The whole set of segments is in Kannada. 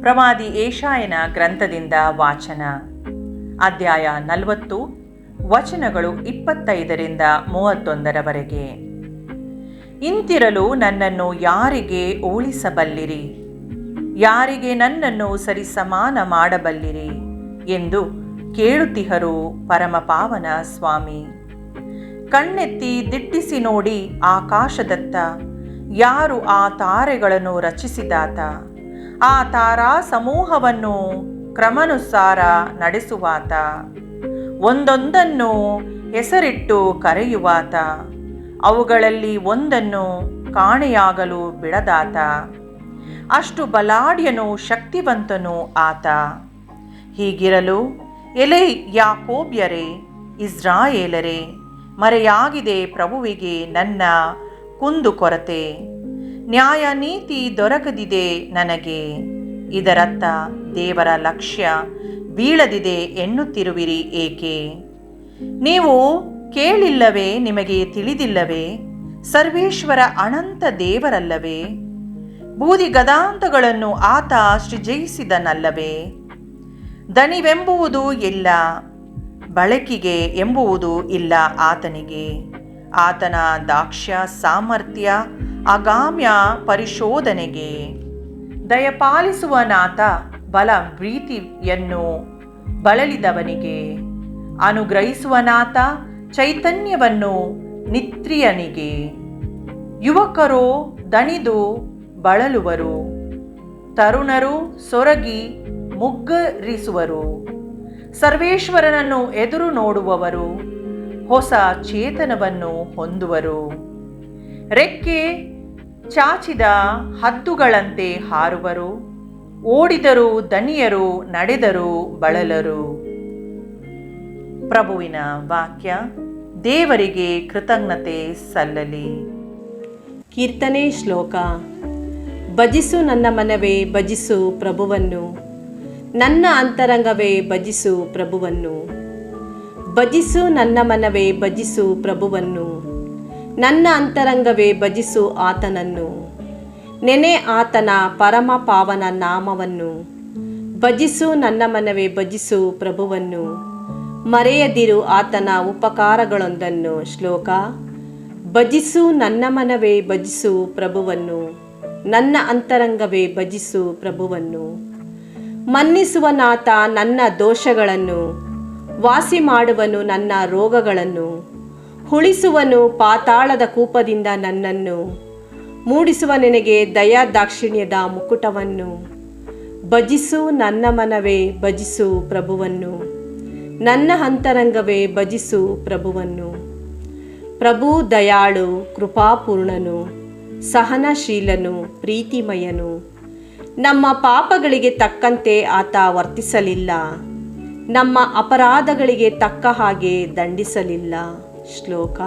ಪ್ರವಾದಿ ಏಷಾಯನ ಗ್ರಂಥದಿಂದ ವಾಚನ. ಅಧ್ಯಾಯ ನಲವತ್ತು, ವಚನಗಳು ಇಪ್ಪತ್ತೈದರಿಂದ ಮೂವತ್ತೊಂದರವರೆಗೆ. ಇಂತಿರಲು ನನ್ನನ್ನು ಯಾರಿಗೆ ಓಳಿಸಬಲ್ಲಿರಿ ಯಾರಿಗೆ ನನ್ನನ್ನು ಸರಿಸಮಾನ ಮಾಡಬಲ್ಲಿರಿ? ಎಂದು ಕೇಳುತ್ತಿಹರು ಪರಮಪಾವನ ಸ್ವಾಮಿ. ಕಣ್ಣೆತ್ತಿ ದಿಟ್ಟಿಸಿ ನೋಡಿ ಆಕಾಶದತ್ತ, ಯಾರು ಆ ತಾರೆಗಳನ್ನು ರಚಿಸಿದಾತ? ಆ ತಾರಾ ಸಮೂಹವನ್ನು ಕ್ರಮನುಸಾರ ನಡೆಸುವಾತ. ಒಂದೊಂದನ್ನು ಹೆಸರಿಟ್ಟು ಕರೆಯುವಾತ. ಅವುಗಳಲ್ಲಿ ಒಂದನ್ನು ಕಾಣೆಯಾಗಲು ಬಿಡದಾತ. ಅಷ್ಟು ಬಲಾಢ್ಯನು ಶಕ್ತಿವಂತನು ಆತ. ಹೀಗಿರಲು ಎಲೆ ಯಾಕೋಬ್ಯರೇ, ಇಸ್ರಾಯೇಲರೇ, ಮರೆಯಾಗಿದೆ ಪ್ರಭುವಿಗೆ ನನ್ನ ಕುಂದುಕೊರತೆ. ನ್ಯಾಯ ನೀತಿ ದೊರಕದಿದೆ ನನಗೆ. ಇದರತ್ತ ದೇವರ ಲಕ್ಷ್ಯ ಬೀಳದಿದೆ ಎನ್ನುತ್ತಿರುವಿರಿ ಏಕೆ? ನೀವು ಕೇಳಿಲ್ಲವೇ ನಿಮಗೆ ತಿಳಿದಿಲ್ಲವೇ? ಸರ್ವೇಶ್ವರ ಅನಂತ ದೇವರಲ್ಲವೇ? ಬೂದಿ ಗದಾಂತಗಳನ್ನು ಆತ ಸೃಜಯಿಸಿದನಲ್ಲವೇ? ದಣಿವೆಂಬುವುದು ಇಲ್ಲ, ಬಳಕಿಗೆ ಎಂಬುವುದು ಇಲ್ಲ ಆತನಿಗೆ. ಆತನ ದಾಕ್ಷ್ಯ ಸಾಮರ್ಥ್ಯ ಅಗಾಮ್ಯ ಪರಿಶೋಧನೆಗೆ ದಯಪಾಲಿಸುವ ನಾಥ ಬಲ ಪ್ರೀತಿಯನ್ನು ಬಳಲಿದವನಿಗೆ. ಅನುಗ್ರಹಿಸುವ ನಾಥ ಚೈತನ್ಯವನ್ನು ನಿತ್ರಿಯನಿಗೆ. ಯುವಕರು ದಣಿದು ಬಳಲುವರು. ತರುಣರು ಸೊರಗಿ ಮುಗ್ಗರಿಸುವರು. ಸರ್ವೇಶ್ವರನನ್ನು ಎದುರು ನೋಡುವವರು. ಹೊಸ ಚೇತನವನ್ನು ಹೊಂದುವರು. ರೆಕ್ಕೆ ಚಾಚಿದ ಹತ್ತುಗಳಂತೆ ಹಾರುವರು. ಓಡಿದರು ದನಿಯರು, ನಡೆದರು ಬಳಲರು. ಪ್ರಭುವಿನ ವಾಕ್ಯ, ದೇವರಿಗೆ ಕೃತಜ್ಞತೆ ಸಲ್ಲಲಿ. ಕೀರ್ತನೆ ಶ್ಲೋಕ. ಭಜಿಸು ನನ್ನ ಮನವೇ, ಭಜಿಸು ಪ್ರಭುವನ್ನು. ನನ್ನ ಅಂತರಂಗವೇ, ಭಜಿಸು ಪ್ರಭುವನ್ನು. ಭಜಿಸು ನನ್ನ ಮನವೇ, ಭಜಿಸು ಪ್ರಭುವನ್ನು. ನನ್ನ ಅಂತರಂಗವೇ ಭಜಿಸು ಆತನನ್ನು. ನೆನೆ ಆತನ ಪರಮ ಪಾವನ ನಾಮವನ್ನು. ಭಜಿಸು ನನ್ನ ಮನವೇ ಭಜಿಸು ಪ್ರಭುವನ್ನು. ಮರೆಯದಿರು ಆತನ ಉಪಕಾರಗಳೊಂದನ್ನು. ಶ್ಲೋಕ. ಭಜಿಸು ನನ್ನ ಮನವೇ ಭಜಿಸು ಪ್ರಭುವನ್ನು. ನನ್ನ ಅಂತರಂಗವೇ ಭಜಿಸು ಪ್ರಭುವನ್ನು. ಮನ್ನಿಸುವನಾತ ನನ್ನ ದೋಷಗಳನ್ನು. ವಾಸಿ ಮಾಡುವನು ನನ್ನ ರೋಗಗಳನ್ನು. ಉಳಿಸುವನು ಪಾತಾಳದ ಕೂಪದಿಂದ ನನ್ನನ್ನು. ಮೂಡಿಸುವ ನಿನಗೆ ದಯಾ ದಾಕ್ಷಿಣ್ಯದ ಮುಕುಟವನ್ನು. ಭಜಿಸು ನನ್ನ ಮನವೇ, ಭಜಿಸು ಪ್ರಭುವನ್ನು. ನನ್ನ ಅಂತರಂಗವೇ, ಭಜಿಸು ಪ್ರಭುವನ್ನು. ಪ್ರಭು ದಯಾಳು, ಕೃಪಾಪೂರ್ಣನು, ಸಹನಶೀಲನು, ಪ್ರೀತಿಮಯನು. ನಮ್ಮ ಪಾಪಗಳಿಗೆ ತಕ್ಕಂತೆ ಆತ ವರ್ತಿಸಲಿಲ್ಲ. ನಮ್ಮ ಅಪರಾಧಗಳಿಗೆ ತಕ್ಕ ಹಾಗೆ ದಂಡಿಸಲಿಲ್ಲ. ಶ್ಲೋಕ.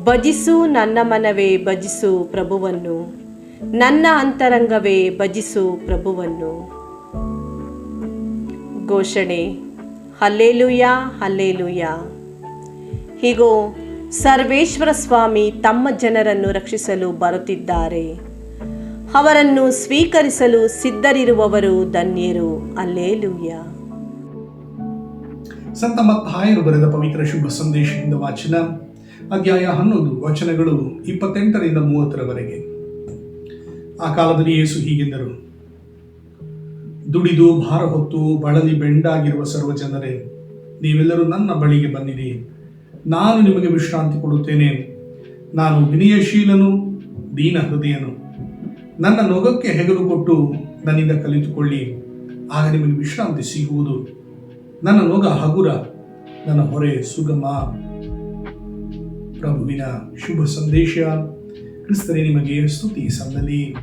ಭಜಿಸು ನನ್ನ ಮನವೇ, ಭಜಿಸು ಪ್ರಭುವನ್ನು. ನನ್ನ ಅಂತರಂಗವೇ, ಭಜಿಸು ಪ್ರಭುವನ್ನು. ಘೋಷಣೆ. Hallelujah hallelujah. ಹೀಗೋ, ಸರ್ವೇಶ್ವರ ಸ್ವಾಮಿ ತಮ್ಮ ಜನರನ್ನು ರಕ್ಷಿಸಲು ಬರುತ್ತಿದ್ದಾರೆ. ಅವರನ್ನು ಸ್ವೀಕರಿಸಲು ಸಿದ್ಧರಿರುವವರು ಧನ್ಯರು. ಅಲ್ಲೇಲುಯ್ಯ ಸಂತ ಮತ್ತಾಯರು ಬರೆದ ಪವಿತ್ರ ಶುಭ ಸಂದೇಶದಿಂದ ವಾಚನ ಅಧ್ಯಾಯ ಹನ್ನೊಂದು, ವಚನಗಳು ಇಪ್ಪತ್ತೆಂಟರಿಂದ ಮೂವತ್ತರವರೆಗೆ. ಆ ಕಾಲದಲ್ಲಿ ಯೇಸು ಹೀಗೆಂದರು, ದುಡಿದು ಭಾರ ಹೊತ್ತು ಬಳಲಿ ಬೆಂಡಾಗಿರುವ ಸರ್ವ ಜನರೇ, ನೀವೆಲ್ಲರೂ ನನ್ನ ಬಳಿಗೆ ಬನ್ನಿರಿ. ನಾನು ನಿಮಗೆ ವಿಶ್ರಾಂತಿ ಕೊಡುತ್ತೇನೆ. ನಾನು ವಿನಯಶೀಲನು ದೀನ ಹೃದಯನು ನನ್ನ ನೊಗಕ್ಕೆ ಹೆಗಲು ಕೊಟ್ಟು ನನ್ನಿಂದ ಕಲಿತುಕೊಳ್ಳಿ. ಆಗ ನಿಮಗೆ ವಿಶ್ರಾಂತಿ ಸಿಗುವುದು. ನನ್ನ ರೋಗ ಹಗುರ ನನ್ನ ಹೊರೆ ಸುಗಮ. ಪ್ರಭುವಿನ ಶುಭ ಸಂದೇಶ ಕ್ರಿಸ್ತರೇ ನಿಮಗೆ ಸ್ತುತಿ ಸಲ್ಲಲಿ